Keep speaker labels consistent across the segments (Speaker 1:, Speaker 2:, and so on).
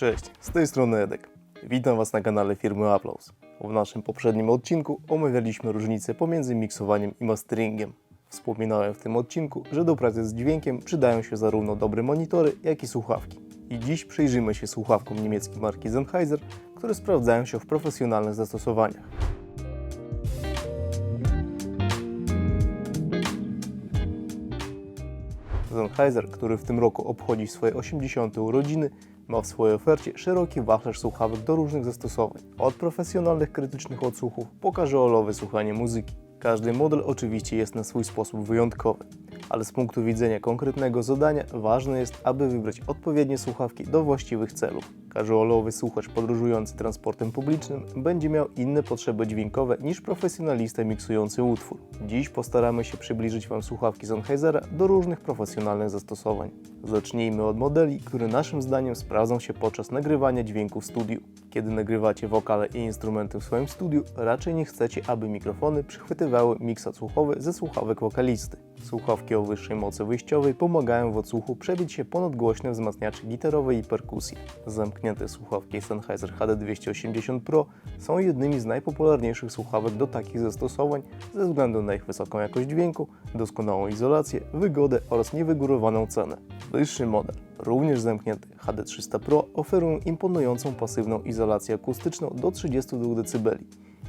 Speaker 1: Cześć, z tej strony Edek. Witam Was na kanale firmy Applause. W naszym poprzednim odcinku omawialiśmy różnice pomiędzy miksowaniem i masteringiem. Wspominałem w tym odcinku, że do pracy z dźwiękiem przydają się zarówno dobre monitory, jak i słuchawki. I dziś przyjrzymy się słuchawkom niemieckiej marki Sennheiser, które sprawdzają się w profesjonalnych zastosowaniach. Sennheiser, który w tym roku obchodzi swoje 80. urodziny, ma w swojej ofercie szeroki wachlarz słuchawek do różnych zastosowań. Od profesjonalnych krytycznych odsłuchów po casualowe słuchanie muzyki. Każdy model oczywiście jest na swój sposób wyjątkowy, ale z punktu widzenia konkretnego zadania ważne jest, aby wybrać odpowiednie słuchawki do właściwych celów. Casualowy słuchacz podróżujący transportem publicznym będzie miał inne potrzeby dźwiękowe niż profesjonalista miksujący utwór. Dziś postaramy się przybliżyć Wam słuchawki Sennheisera do różnych profesjonalnych zastosowań. Zacznijmy od modeli, które naszym zdaniem sprawdzą się podczas nagrywania dźwięku w studiu. Kiedy nagrywacie wokale i instrumenty w swoim studiu, raczej nie chcecie, aby mikrofony przychwytywały miks odsłuchowy ze słuchawek wokalisty. Słuchawki o wyższej mocy wyjściowej pomagają w odsłuchu przebić się ponad głośne wzmacniacze gitarowe i perkusji. Zamknięte słuchawki Sennheiser HD280 Pro są jednymi z najpopularniejszych słuchawek do takich zastosowań ze względu na ich wysoką jakość dźwięku, doskonałą izolację, wygodę oraz niewygórowaną cenę. Wyższy model, również zamknięty HD300 Pro, oferują imponującą pasywną izolację akustyczną do 32 dB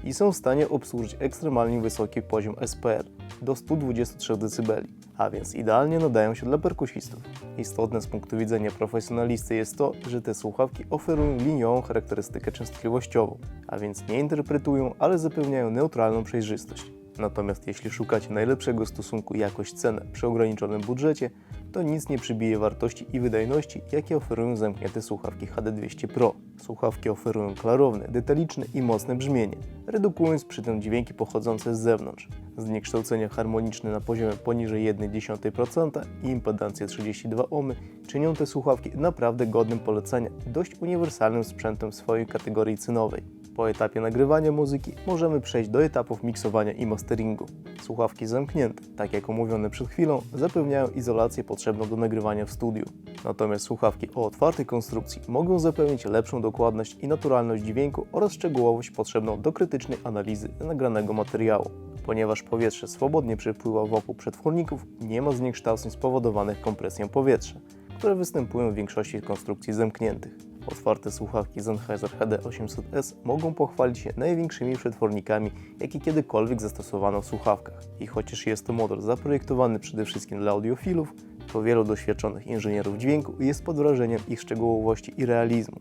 Speaker 1: i są w stanie obsłużyć ekstremalnie wysoki poziom SPR do 123 dB, a więc idealnie nadają się dla perkusistów. Istotne z punktu widzenia profesjonalisty jest to, że te słuchawki oferują liniową charakterystykę częstotliwościową, a więc nie interpretują, ale zapewniają neutralną przejrzystość. Natomiast jeśli szukacie najlepszego stosunku jakość-cenę przy ograniczonym budżecie, to nic nie przybije wartości i wydajności, jakie oferują zamknięte słuchawki HD200 Pro. Słuchawki oferują klarowne, detaliczne i mocne brzmienie, redukując przy tym dźwięki pochodzące z zewnątrz. Zniekształcenia harmoniczne na poziomie poniżej 0,1% i impedancja 32 ohmy czynią te słuchawki naprawdę godnym polecenia i dość uniwersalnym sprzętem w swojej kategorii cenowej. Po etapie nagrywania muzyki możemy przejść do etapów miksowania i masteringu. Słuchawki zamknięte, tak jak omówione przed chwilą, zapewniają izolację potrzebną do nagrywania w studiu. Natomiast słuchawki o otwartej konstrukcji mogą zapewnić lepszą dokładność i naturalność dźwięku oraz szczegółowość potrzebną do krytycznej analizy nagranego materiału. Ponieważ powietrze swobodnie przepływa wokół przetworników, nie ma zniekształceń spowodowanych kompresją powietrza, które występują w większości konstrukcji zamkniętych. Otwarte słuchawki Sennheiser HD800S mogą pochwalić się największymi przetwornikami, jakie kiedykolwiek zastosowano w słuchawkach. I chociaż jest to model zaprojektowany przede wszystkim dla audiofilów, to wielu doświadczonych inżynierów dźwięku jest pod wrażeniem ich szczegółowości i realizmu.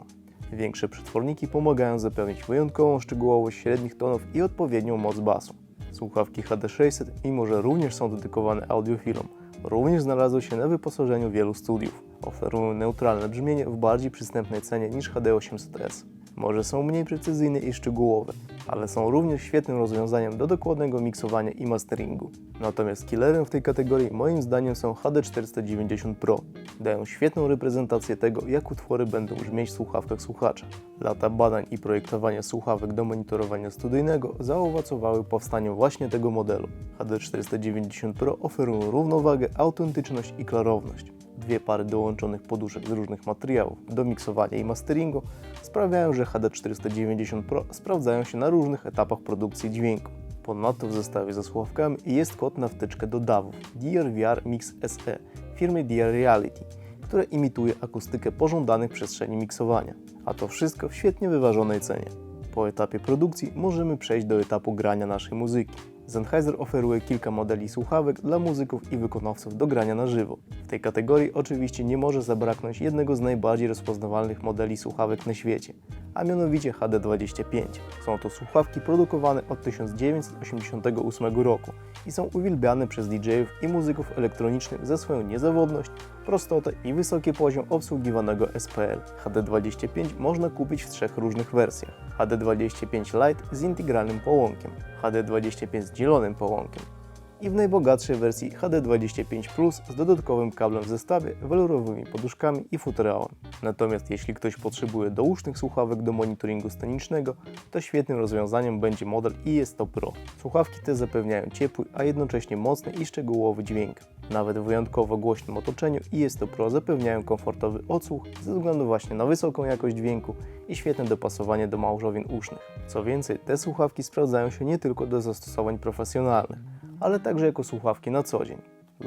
Speaker 1: Większe przetworniki pomagają zapewnić wyjątkową szczegółowość średnich tonów i odpowiednią moc basu. Słuchawki HD600, mimo że również są dedykowane audiofilom, również znalazły się na wyposażeniu wielu studiów. Oferują neutralne brzmienie w bardziej przystępnej cenie niż HD800S. Może są mniej precyzyjne i szczegółowe, ale są również świetnym rozwiązaniem do dokładnego miksowania i masteringu. Natomiast killerem w tej kategorii moim zdaniem są HD490 Pro. Dają świetną reprezentację tego, jak utwory będą brzmieć w słuchawkach słuchacza. Lata badań i projektowania słuchawek do monitorowania studyjnego zaowocowały powstaniem właśnie tego modelu. HD490 Pro oferują równowagę, autentyczność i klarowność. Dwie pary dołączonych poduszek z różnych materiałów do miksowania i masteringu sprawiają, że HD490 Pro sprawdzają się na różnych etapach produkcji dźwięku. Ponadto w zestawie ze słuchawkami jest kod na wtyczkę do DAW DRVR Mix SE firmy DR Reality, które imituje akustykę pożądanych przestrzeni miksowania, a to wszystko w świetnie wyważonej cenie. Po etapie produkcji możemy przejść do etapu grania naszej muzyki. Sennheiser oferuje kilka modeli słuchawek dla muzyków i wykonawców do grania na żywo. W tej kategorii oczywiście nie może zabraknąć jednego z najbardziej rozpoznawalnych modeli słuchawek na świecie, a mianowicie HD25. Są to słuchawki produkowane od 1988 roku i są uwielbiane przez DJ-ów i muzyków elektronicznych za swoją niezawodność, prostotę i wysoki poziom obsługiwanego SPL. HD25 można kupić w trzech różnych wersjach. HD25 Lite z integralnym połąkiem, HD25 z dzielonym połąkiem i w najbogatszej wersji HD25 Plus z dodatkowym kablem w zestawie, welurowymi poduszkami i futerałem. Natomiast jeśli ktoś potrzebuje dousznych słuchawek do monitoringu scenicznego, to świetnym rozwiązaniem będzie model IS100 Pro. Słuchawki te zapewniają ciepły, a jednocześnie mocny i szczegółowy dźwięk. Nawet w wyjątkowo głośnym otoczeniu IS100 Pro zapewniają komfortowy odsłuch ze względu właśnie na wysoką jakość dźwięku i świetne dopasowanie do małżowin usznych. Co więcej, te słuchawki sprawdzają się nie tylko do zastosowań profesjonalnych, ale także jako słuchawki na co dzień,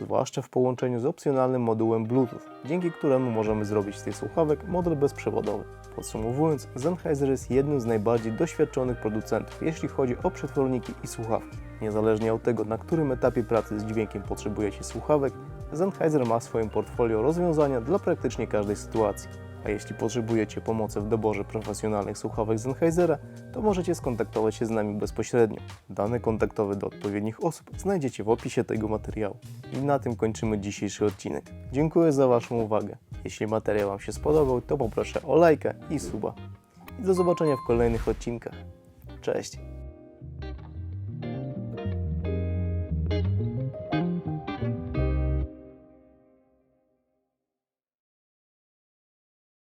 Speaker 1: zwłaszcza w połączeniu z opcjonalnym modułem Bluetooth, dzięki któremu możemy zrobić z tych słuchawek model bezprzewodowy. Podsumowując, Sennheiser jest jednym z najbardziej doświadczonych producentów, jeśli chodzi o przetworniki i słuchawki. Niezależnie od tego, na którym etapie pracy z dźwiękiem potrzebujecie słuchawek, Sennheiser ma w swoim portfolio rozwiązania dla praktycznie każdej sytuacji. A jeśli potrzebujecie pomocy w doborze profesjonalnych słuchawek Sennheisera, to możecie skontaktować się z nami bezpośrednio. Dane kontaktowe do odpowiednich osób znajdziecie w opisie tego materiału. I na tym kończymy dzisiejszy odcinek. Dziękuję za Waszą uwagę. Jeśli materiał Wam się spodobał, to poproszę o lajkę i suba. I do zobaczenia w kolejnych odcinkach. Cześć!